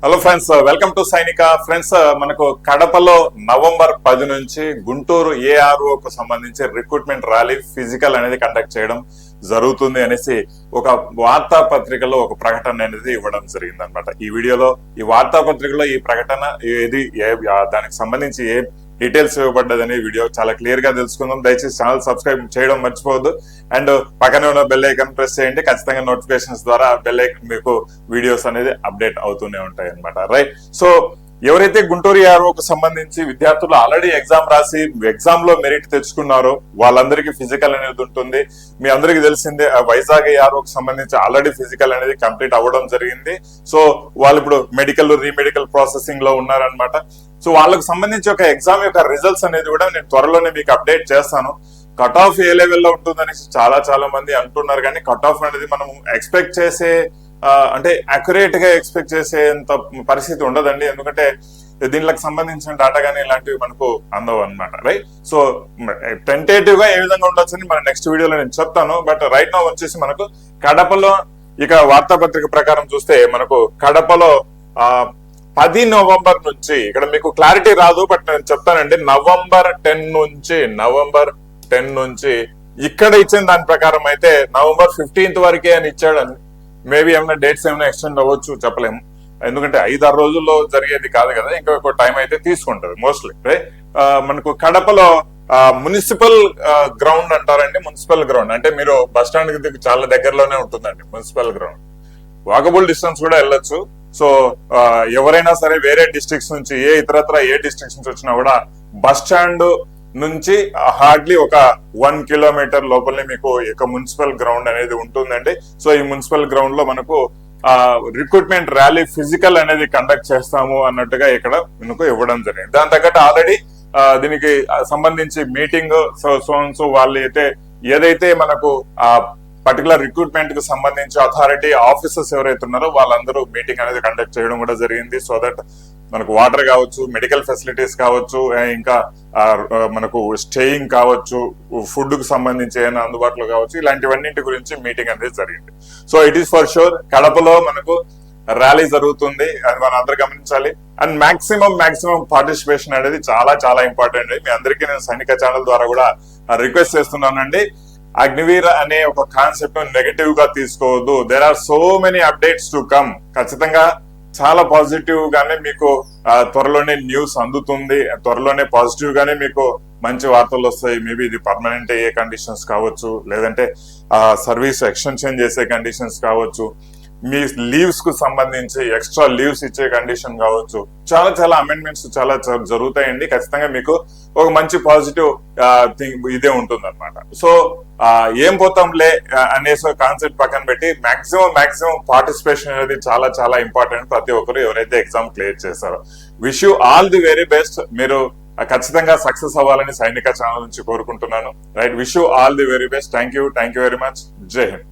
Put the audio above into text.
Hello friends welcome to Sainika friends మనకు కడపలో November పది నుంచి గుంటూరు ఏఆర్ఓకు సంబంధించి రిక్రూట్మెంట్ ర్యాలీ ఫిజికల్ అనేది కండక్ట్ చేయడం జరుగుతుంది అనేసి ఒక వార్తాపత్రికలో ఒక ప్రకటన అనేది ఇవ్వడం జరిగింది అనమాట ఈ వీడియోలో ఈ వార్తాపత్రికలో ఈ ప్రకటన ఏది ఏ దానికి సంబంధించి ఏ డీటెయిల్స్ ఇవ్వబడ్డదని వీడియో చాలా క్లియర్గా తెలుసుకుందాం. దయచేసి ఛానల్ సబ్స్క్రైబ్ చేయడం మర్చిపోవద్దు. అండ్ పక్కనే ఉన్న బెల్ ఐకన్ ప్రెస్ చేయండి. ఖచ్చితంగా నోటిఫికేషన్స్ ద్వారా బెల్ ఐకన్ మీకు వీడియోస్ అనేది అప్డేట్ అవుతూనే ఉంటాయి అనమాట రైట్ సో ఎవరైతే గుంటూరు ఆర్ఓకు సంబంధించి విద్యార్థులు ఆల్రెడీ ఎగ్జామ్ రాసి ఎగ్జామ్లో మెరిట్ తెచ్చుకున్నారో వాళ్ళందరికీ ఫిజికల్ అనేది ఉంటుంది. మీ అందరికీ తెలిసిందే ఆ వైజాగ్ ఆర్ఓకి సంబంధించి ఆల్రెడీ ఫిజికల్ అనేది కంప్లీట్ అవ్వడం జరిగింది. సో వాళ్ళు ఇప్పుడు మెడికల్ రీమెడికల్ ప్రాసెసింగ్లో ఉన్నారనమాట సో వాళ్ళకు సంబంధించి ఒక ఎగ్జామ్ యొక్క రిజల్ట్స్ అనేది కూడా నేను త్వరలోనే మీకు అప్డేట్ చేస్తాను. కట్ ఆఫ్ ఏ లెవెల్లో ఉంటుందనేసి చాలా చాలా మంది అంటున్నారు. కానీ కట్ ఆఫ్ అనేది మనం ఎక్స్పెక్ట్ చేసే అంటే అక్యురేట్గా ఎక్స్పెక్ట్ చేసేంత పరిస్థితి ఉండదండి. ఎందుకంటే దీనికి సంబంధించిన డేటా కానీ ఇలాంటివి మనకు అందవు అనమాట రైట్ సో టెంటేటివ్గా ఏ విధంగా ఉండొచ్చు అని మన నెక్స్ట్ వీడియోలో నేను చెప్తాను. బట్ రైట్ నా వచ్చేసి మనకు కడపలో ఇక వార్తాపత్రిక ప్రకారం చూస్తే మనకు కడపలో ఆ పది నవంబర్ నుంచి ఇక్కడ మీకు క్లారిటీ రాదు బట్ నేను చెప్తానండి. నవంబర్ టెన్ నుంచి నవంబర్ టెన్ నుంచి ఇక్కడ ఇచ్చిన దాని ప్రకారం అయితే నవంబర్ ఫిఫ్టీన్త్ వరకే అని ఇచ్చాడని మేబీ ఏమైనా డేట్స్ ఏమైనా ఎక్స్టెండ్ అవ్వచ్చు చెప్పలేము. ఎందుకంటే ఐదు ఆరు రోజుల్లో జరిగేది కాదు కదా ఇంకా ఒక టైం అయితే తీసుకుంటది మోస్ట్లీ. మనకు కడపలో మున్సిపల్ గ్రౌండ్ అంటారండి మున్సిపల్ గ్రౌండ్. అంటే మీరు బస్ స్టాండ్కి చాలా దగ్గరలోనే ఉంటుందండి మున్సిపల్ గ్రౌండ్. వాకబుల్ డిస్టెన్స్ కూడా వెళ్ళొచ్చు. సో ఎవరైనా సరే వేరే డిస్ట్రిక్ట్స్ నుంచి ఏ ఇతరత్ర ఏ డిస్ట్రిక్ట్స్ నుంచి వచ్చినా కూడా బస్ స్టాండ్ నుంచి హార్డ్లీ ఒక వన్ కిలోమీటర్ లోపలనే మీకు ఒక మున్సిపల్ గ్రౌండ్ అనేది ఉంటుందండి. సో ఈ మున్సిపల్ గ్రౌండ్లో మనకు ఆ రిక్రూట్మెంట్ ర్యాలీ ఫిజికల్ అనేది కండక్ట్ చేస్తాము అన్నట్టుగా ఇక్కడ మనకు ఇవ్వడం జరిగింది. దాని తగ్గట్టు ఆల్రెడీ దీనికి సంబంధించి మీటింగ్ సో సో సో వాళ్ళు అయితే ఏదైతే మనకు ఆ పర్టికులర్ రిక్రూట్మెంట్కి సంబంధించి అథారిటీ ఆఫీసర్స్ ఎవరైతే ఉన్నారో వాళ్ళందరూ మీటింగ్ అనేది కండక్ట్ చేయడం కూడా జరిగింది. సో దట్ మనకు వాటర్ కావచ్చు మెడికల్ ఫెసిలిటీస్ కావచ్చు ఇంకా మనకు స్టేయింగ్ కావచ్చు ఫుడ్కు సంబంధించి ఏమైనా అందుబాటులో కావచ్చు ఇలాంటివన్నింటి గురించి మీటింగ్ అనేది జరిగింది. So it is for sure కడపలో మనకు ర్యాలీ జరుగుతుంది అది మనం అందరు గమనించాలి. అండ్ మాక్సిమం మాక్సిమం పార్టిసిపేషన్ అనేది చాలా చాలా ఇంపార్టెంట్ మీ అందరికీ నేను సైనిక ఛానల్ ద్వారా కూడా రిక్వెస్ట్ చేస్తున్నానండి. అగ్నివీర్ అనే ఒక కాన్సెప్ట్ నెగటివ్గా తీసుకోవద్దు. There are so many updates to come ఖచ్చితంగా చాలా పాజిటివ్ గానే మీకు త్వరలోనే న్యూస్ అందుతుంది. త్వరలోనే పాజిటివ్ గానే మీకు మంచి వార్తలు వస్తాయి. మేబీ ఇది పర్మనెంట్ అయ్యే కండిషన్స్ కావచ్చు. లేదంటే సర్వీస్ ఎక్స్టెన్షన్ చేసే కండిషన్స్ కావచ్చు. మీ లీవ్స్కు సంబంధించి ఎక్స్ట్రా లీవ్స్ ఇచ్చే కండిషన్ కావచ్చు. చాలా చాలా అమెండ్మెంట్స్ చాలా జరుగుతాయండి. ఖచ్చితంగా మీకు ఒక మంచి పాజిటివ్ థింగ్ ఇదే ఉంటుంది అనమాట సో ఏం పోతాంలే అనేసి కాన్సెప్ట్ పక్కన పెట్టి మాక్సిమం మాక్సిమం పార్టిసిపేషన్ అనేది చాలా చాలా ఇంపార్టెంట్. ప్రతి ఒక్కరు ఎవరైతే ఎగ్జామ్ క్లియర్ చేస్తారో wish you all the very best. మీరు ఖచ్చితంగా సక్సెస్ అవ్వాలని సైనిక ఛానల్ నుంచి కోరుకుంటున్నాను. Right? Wish you all the very best. Thank you. Thank you very much. Jai Hind.